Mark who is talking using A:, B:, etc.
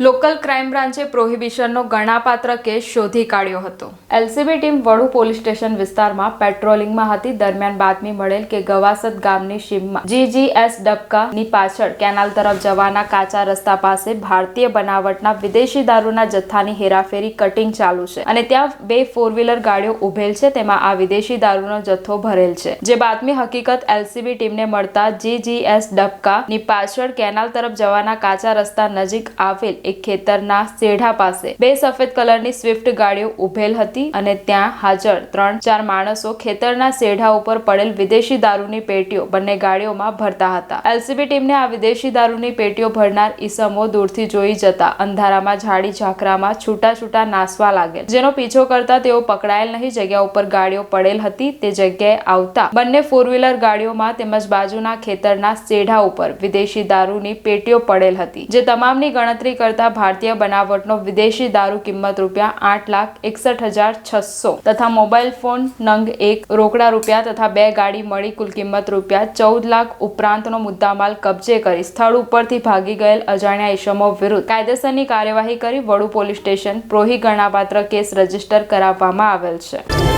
A: Local crime બ્રાન્ચે પ્રોહિબિશનનો ગણાપાત્ર કેસ શોધી કાઢ્યો હતો. LCB team Vadu police station વિસ્તારમાં પેટ્રોલિંગમાં હતી. દરમિયાન બાતમી મળેલ કે ગવાસદ ગામની સીમમાં જીજીએસ ડબકાની પાછળ કેનાલ તરફ જવાના કાચા રસ્તા પાસે ભારતીય બનાવટના વિદેશી દારૂના જથ્થાની હેરાફેરી કટિંગ ચાલુ છે અને ત્યાં બે ફોર વ્હીલર ગાડીઓ ઉભેલ છે. તેમાં આ વિદેશી દારૂનો જથ્થો ભરેલ છે. જે બાતમી હકીકત એલસીબી ટીમને મળતા જીજીએસ ડબકાની પાછળ કેનાલ તરફ જવાના કાચા રસ્તા નજીક આવેલ એક ખેતરના સેઢા પાસે બે સફેદ કલરની સ્વિફ્ટ ગાડીઓ ઉભેલ હતી અને ત્યાં હાજર ત્રણ ચાર માણસો ખેતરના સેઢા ઉપર પડેલ વિદેશી દારૂની પેટીઓ બંને ગાડીઓમાં ભરતા હતા. એલસીબી ટીમને આ વિદેશી દારૂની પેટીઓ ભરનાર ઈસમો દૂરથી જોઈ જતા અંધારામાં ઝાડી ઝાકરામાં છૂટા છૂટા નાસવા લાગેલ. જેનો પીછો કરતા તેઓ પકડાયેલ નહીં, જગ્યા ઉપર ગાડીઓ પડેલ હતી, તે જગ્યાએ આવતા બંને ફોર વ્હીલર ગાડીઓમાં તેમજ બાજુના ખેતરના સેઢા ઉપર વિદેશી દારૂની પેટીઓ પડેલ હતી, જે તમામની ગણતરી કરતા ભારતીય બનાવટનો વિદેશી દારૂ કિંમત રૂપિયા આઠ લાખ એકસઠ હજાર છસો તથા મોબાઈલ ફોન નંગ એક રોકડા રૂપિયા તથા બે ગાડી મળી કુલ કિંમત રૂપિયા ચૌદ લાખ ઉપરાંતનો મુદ્દામાલ કબજે કરી સ્થળ ઉપરથી ભાગી ગયેલ અજાણ્યા ઈસમો વિરુદ્ધ કાયદેસરની કાર્યવાહી કરી વડુ પોલીસ સ્ટેશન પ્રોહી ગણાપાત્ર કેસ રજિસ્ટર કરાવવામાં આવેલ છે.